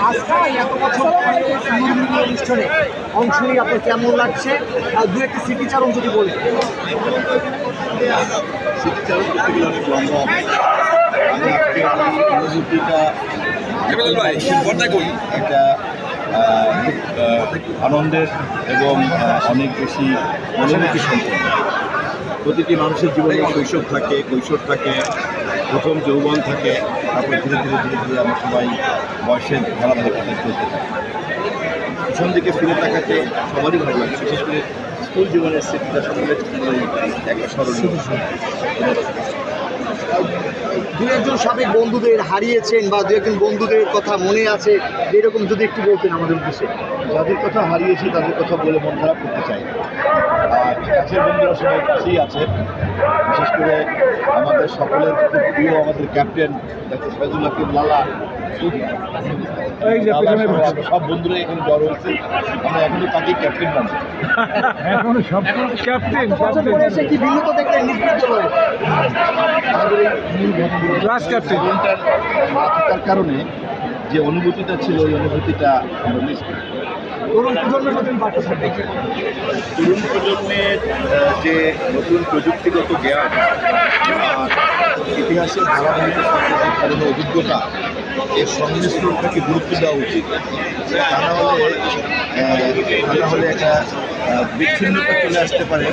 আজকে এত অনুষ্ঠানে অংশ নিয়ে আপনার কেমন লাগছে আর দু একটি স্মৃতিচারণ যদি বলেন স্মৃতিচারণ একটা আনন্দের এবং অনেক বেশি অনুভূতি সম্পন্ন। প্রতিটি মানুষের জীবনে শৈশব থাকে, কৈশোর থাকে, প্রথম যৌবন থাকে, তারপর ধীরে ধীরে ধীরে ধীরে আমরা সবাই বয়সের ধারাবাহিকতা চলতে থাকে। পিছন দিকে ফিরে তাকাতে সবারই ভালো লাগে বিশেষ করে স্কুল জীবনের স্মৃতিটা সকলের একটা স্মরণীয়। দু একজন সাবেক বন্ধুদের হারিয়েছেন বা দু একজন বন্ধুদের কথা মনে আছে এরকম যদি একটু বলতেন আমাদের উদ্দেশ্যে। যাদের কথা হারিয়েছি তাদের কথা বলে মন খারাপ করতে চাই। আর কাছের বন্ধুরা সবাই কাছেই আছে। বিশেষ করে আমাদের সকলের খুব প্রিয় আমাদের ক্যাপ্টেন ডাক্তার ফয়জুল্লাহ লালা। সব বন্ধুরা এখানে জ্বর হয়েছে। আমরা এখনও তাকেই ক্যাপ্টেন এখন সব ক্যাপ্টেন কি ভিন্নতা দেখলেন না থাকার কারণে যে অনুভূতিটা ছিল ওই অনুভূতিটা আমরা মিস করি। তরুণ প্রজন্মের নতুন বার্তা থাকবে তরুণ প্রজন্মের যে নতুন প্রযুক্তিগত জ্ঞান ইতিহাসের ধারাবাহিকের সাথে অভিজ্ঞতা এর সংমিশ্রণটাকে গুরুত্ব দেওয়া উচিত। তা না হলে তা না হলে একটা বিচ্ছিন্নতা চলে আসতে পারে।